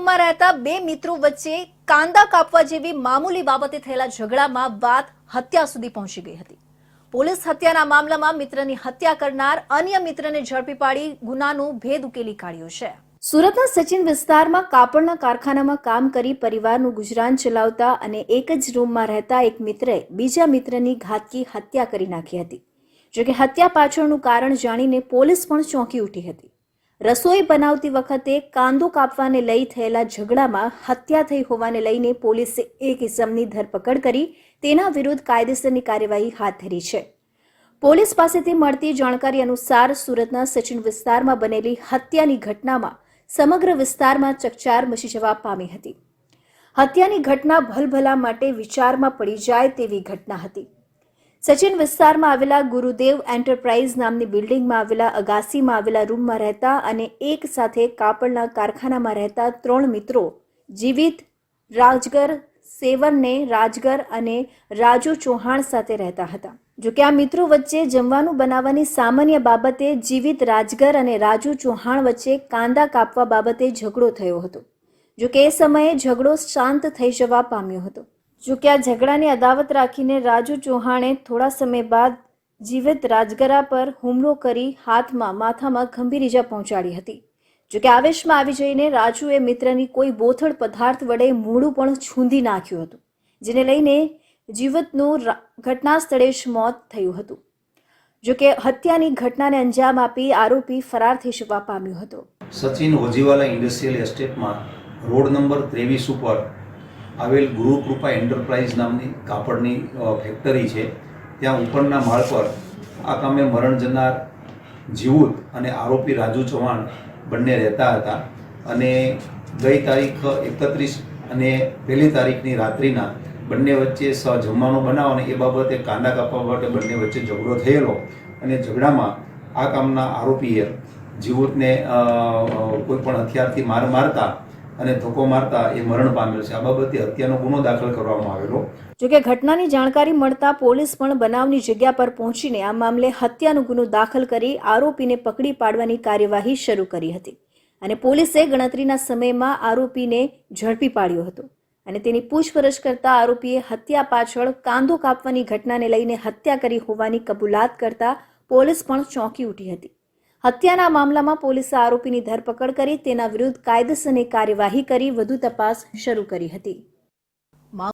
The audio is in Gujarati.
રૂમમાં રહેતા બે મિત્રો વચ્ચે કાંદા કાપવા જેવી મામૂલી બાબતે થયેલા ઝઘડામાં વાત હત્યા સુધી પહોંચી ગઈ હતી. પોલીસ હત્યાના મામલામાં મિત્રની હત્યા કરનાર અન્ય મિત્રને ઝડપી પાડી ગુનાનો ભેદ ઉકેલી કાઢ્યો છે. સુરતના સચિન વિસ્તારમાં કાપડના કારખાનામાં કામ કરી પરિવારનું ગુજરાન ચલાવતા અને એક જ રૂમમાં રહેતા એક મિત્રે બીજા મિત્રની ઘાતકી હત્યા કરી નાખી હતી. જોકે હત્યા પાછળનું કારણ જાણીને પોલીસ પણ ચોંકી ઉઠી હતી. રસોઈ બનાવતી વખતે કાંદો કાપવાને લઈ થયેલા ઝઘડામાં હત્યા થઈ હોવાને લઈને પોલીસે એક ઇસમની ધરપકડ કરી તેના વિરુદ્ધ કાયદેસરની કાર્યવાહી હાથ ધરી છે. પોલીસ પાસેથી મળતી જાણકારી અનુસાર સુરતના સચિન વિસ્તારમાં બનેલી હત્યાની ઘટનામાં સમગ્ર વિસ્તારમાં ચકચાર મચી જવા પામી હતી. હત્યાની ઘટના ભલભલા માટે વિચારમાં પડી જાય તેવી ઘટના હતી. સચિન વિસ્તારમાં આવેલા ગુરુદેવ એન્ટરપ્રાઇઝ નામની બિલ્ડિંગમાં આવેલા, અગાસીમાં આવેલા રૂમમાં રહેતા અને એક સાથે કાપડના કારખાનામાં રહેતા ત્રણ મિત્રો, જીવિત રાજગર, સેવનને રાજગર અને રાજુ ચૌહાણ સાથે રહેતા હતા. જોકે આ મિત્રો વચ્ચે જમવાનું બનાવવાની સામાન્ય બાબતે જીવિત રાજગર અને રાજુ ચૌહાણ વચ્ચે કાંદા કાપવા બાબતે ઝઘડો થયો હતો. જોકે એ સમયે ઝઘડો શાંત થઈ જવા પામ્યો હતો. જોકે આ ઝઘડાની અદાવત રાખીને રાજુ ચૌહાણે થોડા સમય બાદ જીવિત રાજગરા પર હુમલો કરી હાથમાં માથામાં ગંભીર ઈજા પહોંચાડી હતી. જોકે આવેશમાં આવી જઈને રાજુએ મિત્રની કોઈ બોથડ પદાર્થ વડે મૂળું પણ છૂંદી નાખ્યું હતું, જેને લઈને જીવતનું ઘટના સ્થળે જ મોત થયું હતું. જોકે હત્યાની ઘટનાને અંજામ આપી આરોપી ફરાર થઈ શકવા પામ્યો હતો. સચિન ઓજીવાલા ઇન્ડસ્ટ્રીયલ એસ્ટેટમાં રોડ નંબર ત્રેવીસ ઉપર આવેલ ગુરુકૃપા એન્ટરપ્રાઇઝ નામની કાપડની ફેક્ટરી છે. ત્યાં ઉપરના માળ પર આ કામે મરણ જનાર જીવુત અને આરોપી રાજુ ચૌહાણ બંને રહેતા હતા અને ગઈ તારીખ એકત્રીસ અને પહેલી તારીખની રાત્રિના બંને વચ્ચે સ જમવાનો બનાવ અને એ બાબતે કાંડા કાપવા માટે બંને વચ્ચે ઝઘડો થયેલો અને ઝઘડામાં આ કામના આરોપીએ જીવુતને કોઈ પણ હથિયારથી માર મારતા અને ધક્કો મારતા એ મરણ પામેલ છે. આ બાબતે હત્યાનો ગુનો દાખલ કરવામાં આવેલો. જોકે ઘટનાની જાણકારી મળતા પોલીસ પણ બનાવની જગ્યા પર પહોંચીને આ મામલે હત્યાનો ગુનો દાખલ કરી આરોપીને પકડી પાડવાની કાર્યવાહી શરૂ કરી હતી. અને પોલીસે ગણતરીના સમયમાં આરોપીને ઝડપી પાડ્યો હતો. અને તેની પૂછપરછ કરતા આરોપીએ હત્યા પાછળ કાંદો કાપવાની ઘટનાને લઈને હત્યા કરી હોવાની કબૂલાત કરતા પોલીસ પણ ચોંકી ઉઠી હતી. હત્યાના મામલામાં પોલીસે આરોપીની ધરપકડ કરી તેના વિરુદ્ધ કાયદેસરની કાર્યવાહી કરી, વધુ તપાસ શરૂ કરી હતી.